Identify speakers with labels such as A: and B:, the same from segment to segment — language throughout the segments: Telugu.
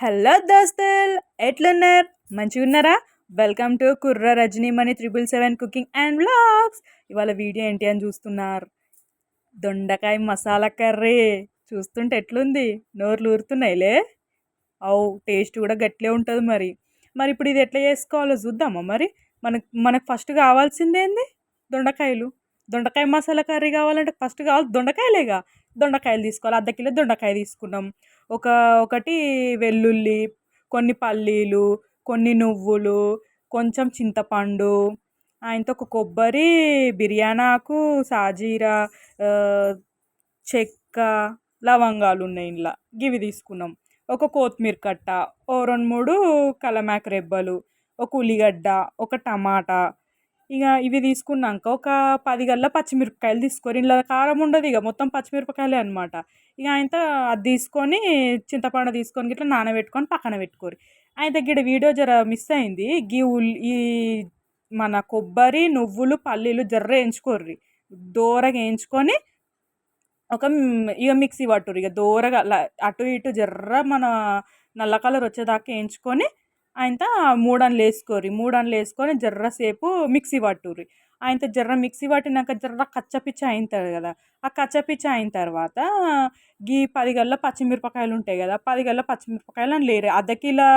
A: హలో దోస్తుల్ ఎట్లున్నారు? మంచిగా ఉన్నారా? Welcome to Kurra Rajani money triple seven cooking and vlogs. ఇవాళ వీడియో ఏంటి అని చూస్తున్నారు? దొండకాయ మసాలా కర్రీ. చూస్తుంటే ఎట్లుంది? నోర్లు ఊరుతున్నాయిలే? అవు టేస్ట్ కూడా గట్లే ఉంటుంది మరి. మరి ఇప్పుడు ఇది ఎట్లా చేసుకోవాలో చూద్దామా మరి? మనకు మనకు ఫస్ట్ కావాల్సిందేంది దొండకాయలు. దొండకాయ మసాలా కర్రీ కావాలంటే ఫస్ట్ కావాలి దొండకాయలేగా. దొండకాయలు తీసుకోవాలి. అర్ధ కిలో దొండకాయ తీసుకున్నాం. ఒక ఒకటి వెల్లుల్లి కొన్ని పల్లీలు కొన్ని నువ్వులు కొంచెం చింతపండు ఆయనతో ఒక కొబ్బరి బిర్యానీ ఆకు సాజీరా చెక్క లవంగాలు ఉన్నాయి ఇంట్లో గివి తీసుకున్నాం. ఒక కొత్తిమీర కట్ట ఓ రెండు మూడు కలమాక రెబ్బలు ఒక ఉల్లిగడ్డ ఒక టమాటా. ఇక ఇవి తీసుకున్నాక ఒక పది గల్లా పచ్చిమిరపకాయలు తీసుకొని ఇందులో కారం ఉండదు ఇక. మొత్తం పచ్చిమిరపకాయలే అనమాట ఇక ఆయనతో అది తీసుకొని చింతపండు తీసుకొని ఇట్లా నానబెట్టుకొని పక్కన పెట్టుకోరు. ఆయన దగ్గర వీడియో జర మిస్ అయింది. గీ ఉల్లి ఈ మన కొబ్బరి నువ్వులు పల్లీలు జర్ర వేయించుకోర్రి. దోరగా వేయించుకొని ఒక ఇక మిక్సీ పట్టురు ఇక దోరగా అటు ఇటు జర్ర మన నల్ల కలర్ వచ్చేదాకా వేయించుకొని ఆయనతో మూడన్లు వేసుకోరి మూడన్లు వేసుకొని జర్రసేపు మిక్సీ పట్టుర్రి. ఆయనతో జర్ర మిక్సీ పట్టినాక జర్ర కచ్చపిచ్చ అయిన కదా. ఆ కచ్చపిచ్చ అయిన తర్వాత గీ పది గల్ల పచ్చిమిరపకాయలు ఉంటాయి కదా పది గల్ల పచ్చిమిరపకాయలు అని లేరు. అర్ధ కిలో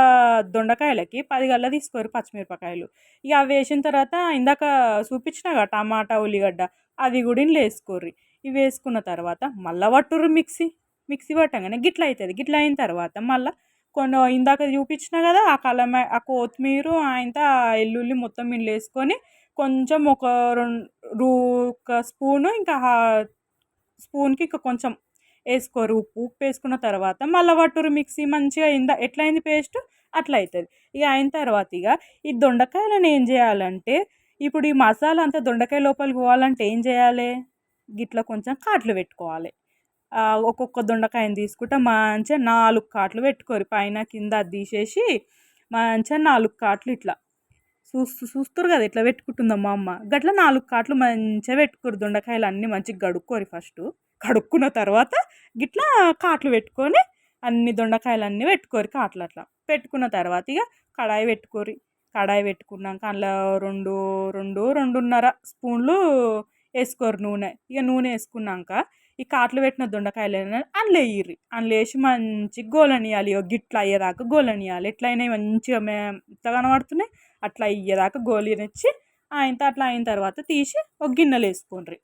A: దొండకాయలకి పది గల్ల తీసుకోరు పచ్చిమిరపకాయలు. ఇక అవి వేసిన తర్వాత ఇందాక చూపించిన కదా టమాటా ఉల్లిగడ్డ అది కూడా వేసుకోర్రి. ఇవి వేసుకున్న తర్వాత మళ్ళీ పట్టుర్రు మిక్సీ మిక్సీ పట్టంగానే గిట్ల అవుతుంది గిట్ల అయిన తర్వాత మళ్ళీ కొన్ని ఇందాక చూపించిన కదా ఆ కలమ ఆ కొత్తిమీర ఆయనతో ఆ మొత్తం ఇండ్లు వేసుకొని కొంచెం ఒక రెండు ఒక స్పూను ఇంకా స్పూన్కి ఇంకా కొంచెం వేసుకోరు. ఉప్పు ఉప్పు వేసుకున్న తర్వాత మళ్ళీ పట్టురు మిక్సీ మంచిగా అయిందా ఎట్లా అయింది పేస్ట్? అట్లా అవుతుంది ఇక అయిన తర్వాత ఇక ఈ దొండకాయలను ఏం చేయాలంటే ఇప్పుడు ఈ మసాలా అంతా దొండకాయ లోపలికి పోవాలంటే ఏం చేయాలి? గిట్లా కొంచెం కాట్లు పెట్టుకోవాలి. ఒక్కొక్క దొండకాయని తీసుకుంటే మంచిగా నాలుగు కాట్లు పెట్టుకోరు. పైన కింద అది తీసేసి మంచిగా నాలుగు కాట్లు ఇట్లా చూస్తూ చూస్తారు కదా ఇట్లా పెట్టుకుంటుందో మా అమ్మ. గట్ల నాలుగు కాట్లు మంచిగా పెట్టుకోరు దొండకాయలు అన్నీ మంచిగా కడుక్కోరు ఫస్ట్. కడుక్కున్న తర్వాత గిట్లా కాట్లు పెట్టుకొని అన్ని దొండకాయలు అన్నీ పెట్టుకోరు కాట్లు అట్లా. పెట్టుకున్న తర్వాత ఇక కడాయి పెట్టుకోరి. కడాయి పెట్టుకున్నాక అందులో రెండు రెండు రెండున్నర స్పూన్లు వేసుకోరు నూనె. ఇక నూనె వేసుకున్నాక ఈ కాట్లు పెట్టిన దొండకాయలు అందులో వేయర్రి అందులో వేసి మంచిగా గోలనియాలి. గిట్ల అయ్యేదాకా గోలనియాలి. ఎట్లయినా మంచిగా మెత్తగా కనబడుతున్నాయి. అట్లా అయ్యేదాకా గోలినిచ్చి ఆయన అట్లా అయిన తర్వాత తీసి ఒక గిన్నెలు వేసుకోండి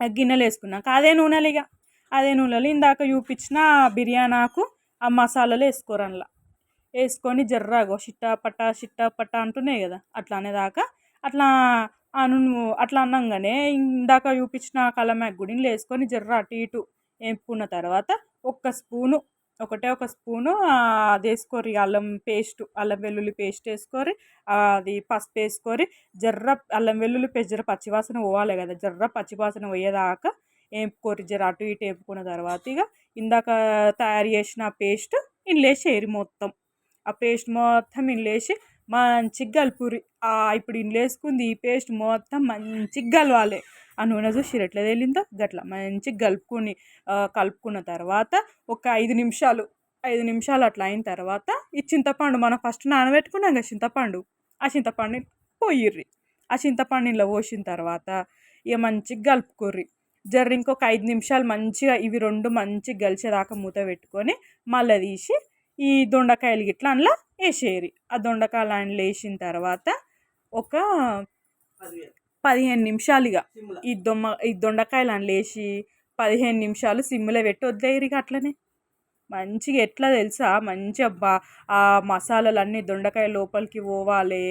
A: ఆ గిన్నెలు వేసుకున్నాక అదే నూనెలు ఇక అదే నూనెలు ఇందాక చూపించిన బిర్యానీ ఆకు ఆ మసాలాలు వేసుకోరు అందులో వేసుకొని జర్రాగో షిట్టా పట్టా షిట్టా పట్టా అంటున్నాయి కదా అట్లా అనేదాకా అట్లా అను అట్లా అన్నంగానే ఇందాక చూపించిన కలమాక్ గుడిని వేసుకొని జర్ర అటు ఇటు వేపుకున్న తర్వాత ఒక్క స్పూను ఒకటే ఒక స్పూను అది వేసుకోరి అల్లం పేస్ట్ అల్లం వెల్లుల్లి పేస్ట్ వేసుకోరి అది పసుపు వేసుకొని జర్ర అల్లం వెల్లుల్లి పేస్ట్ జర పచ్చివాసన పోవాలి కదా జర్ర పచ్చివాసన పోయేదాకా వేపుకోరి జర అటు ఇటు వేపుకున్న తర్వాత ఇక ఇందాక తయారు చేసిన పేస్ట్ ఇందులో మొత్తం. ఆ పేస్ట్ మొత్తం ఇందులో మంచిగా కలుపురి ఇప్పుడు ఇందులో వేసుకుంది ఈ పేస్ట్ మొత్తం మంచిగా కలవాలి. ఆ నూనె చూసి ఎట్లా తేలిందో గట్లా మంచిగా కలుపుకొని కలుపుకున్న తర్వాత ఒక ఐదు నిమిషాలు ఐదు నిమిషాలు అట్లా అయిన తర్వాత ఈ చింతపండు మనం ఫస్ట్ నానబెట్టుకున్నాం కదా చింతపండు ఆ చింతపండుని పోయిర్రి. ఆ చింతపండు ఇలా పోసిన తర్వాత ఇక మంచిగా కలుపుకోర్రి. జర్ర ఇంకొక ఐదు నిమిషాలు మంచిగా ఇవి రెండు మంచిగా గలిచేదాకా మూత పెట్టుకొని మళ్ళీ తీసి ఈ దొండకాయలు గిట్లా అందులో వేసేయరు ఆ దొండకాయలు అందులో వేసిన తర్వాత ఒక పదిహేను నిమిషాలు ఇక ఈ దొమ్మ ఈ దొండకాయలు వేసి పదిహేను నిమిషాలు సిమ్లో పెట్టి వదిలేయరు ఇక అట్లనే. మంచిగా ఎట్లా తెలుసా? మంచిగా బా ఆ మసాలాలు అన్నీ దొండకాయ లోపలికి పోవాలి.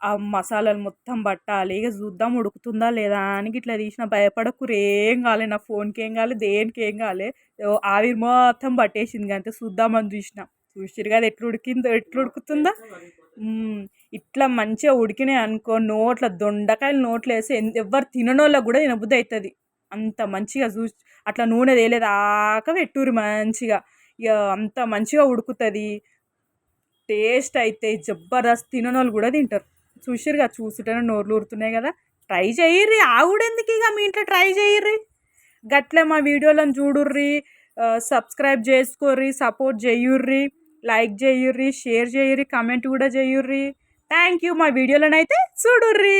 A: ఆ మసాలాలు మొత్తం పట్టాలి. ఇక చూద్దాం ఉడుకుతుందా లేదా అని ఇట్లా తీసిన. భయపడకూరు ఏం కాలే నా ఫోన్కి ఏం కాలే దేనికి ఏం కాలే. ఆవిరి మొత్తం పట్టేసింది. అంతే చూద్దామని చూసిన. చూసిరు కదా ఎట్లా ఉడికిందో ఎట్లా ఉడుకుతుందా? ఇట్లా మంచిగా ఉడికినాయి అనుకో నోట్ల దొండకాయలు నోట్లో వేసి ఎవరు తిననోళ్ళకి కూడా తినబుద్ధి అవుతుంది అంత మంచిగా చూసి అట్లా నూనె తేలేదాకా పెట్టుర్రి మంచిగా. ఇక అంత మంచిగా ఉడుకుతుంది. టేస్ట్ అయితే జబర్దస్త్ తిననోళ్ళు కూడా తింటారు. చూసిరుగా చూసుటనే నోర్లు ఊరుతున్నాయి కదా. ట్రై చేయర్రి ఆవిడెందుకు ఇక మీ ఇంట్లో ట్రై చేయర్రి? గట్లే మా వీడియోలను చూడుర్రి సబ్స్క్రైబ్ చేసుకోర్రి సపోర్ట్ చేయుర్రి లైక్ చేయుర్రి షేర్ చేయుర్రి కమెంట్ కూడా చేయుర్రి. థ్యాంక్ యూ మా వీడియోలోనైతే చూడుర్రీ.